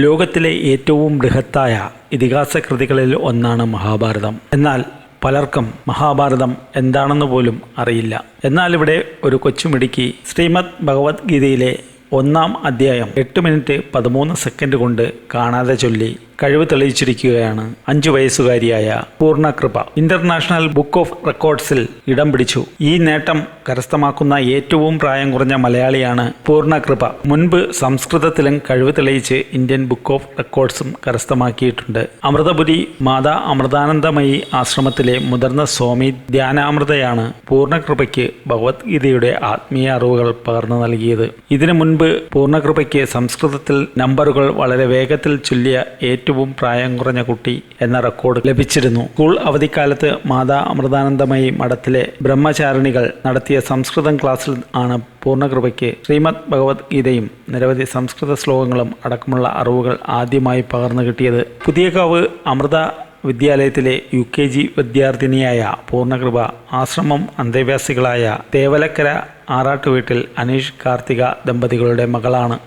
ലോകത്തിലെ ഏറ്റവും ബൃഹത്തായ ഇതിഹാസ കൃതികളിൽ ഒന്നാണ് മഹാഭാരതം. എന്നാൽ പലർക്കും മഹാഭാരതം എന്താണെന്ന് പോലും അറിയില്ല. എന്നാൽ ഇവിടെ ഒരു കൊച്ചുമിടുക്കി ശ്രീമദ് ഭഗവത്ഗീതയിലെ ഒന്നാം അധ്യായം എട്ട് മിനിറ്റ് പതിമൂന്ന് സെക്കൻഡ് കൊണ്ട് കാണാതെ ചൊല്ലി കഴിവ് തെളിയിച്ചിരിക്കുകയാണ്. അഞ്ചു വയസ്സുകാരിയായ പൂർണകൃപ ഇന്റർനാഷണൽ ബുക്ക് ഓഫ് റെക്കോർഡ്സിൽ ഇടം പിടിച്ചു. ഈ നേട്ടം കരസ്ഥമാക്കുന്ന ഏറ്റവും പ്രായം കുറഞ്ഞ മലയാളിയാണ് പൂർണകൃപ മുൻപ് സംസ്കൃതത്തിലും കഴിവ് തെളിയിച്ച് ഇന്ത്യൻ ബുക്ക് ഓഫ് റെക്കോർഡ്സും കരസ്ഥമാക്കിയിട്ടുണ്ട്. അമൃതപുരി മാതാ അമൃതാനന്ദമയി ആശ്രമത്തിലെ മുതിർന്ന സ്വാമി ധ്യാനാമൃതയാണ് പൂർണകൃപയ്ക്ക് ഭഗവത്ഗീതയുടെ ആത്മീയ അറിവുകൾ പകർന്നു നൽകിയത്. ഇതിനു മുൻപ് പൂർണകൃപയ്ക്ക് സംസ്കൃതത്തിൽ നമ്പറുകൾ വളരെ വേഗത്തിൽ ചൊല്ലിയ ഏറ്റവും പ്രായം കുറഞ്ഞ കുട്ടി എന്ന റെക്കോർഡ് ലഭിച്ചിരുന്നു. സ്കൂൾ അവധിക്കാലത്ത് മാതാ അമൃതാനന്ദമയി മഠത്തിലെ ബ്രഹ്മചാരിണികൾ നടത്തിയ സംസ്കൃതം ക്ലാസ്സിൽ ആണ് പൂർണകൃപയ്ക്ക് ശ്രീമദ് ഭഗവത്ഗീതയും നിരവധി സംസ്കൃത ശ്ലോകങ്ങളും അടക്കമുള്ള അറിവുകൾ ആദ്യമായി പകർന്നു കിട്ടിയത്. പുതിയകാവ് അമൃത വിദ്യാലയത്തിലെ യു കെ ജി വിദ്യാർത്ഥിനിയായ പൂർണകൃപ ആശ്രമം അന്തേവാസികളായ തേവലക്കര ആറാട്ടുവീട്ടിൽ അനീഷ് കാർത്തിക ദമ്പതികളുടെ മകളാണ്.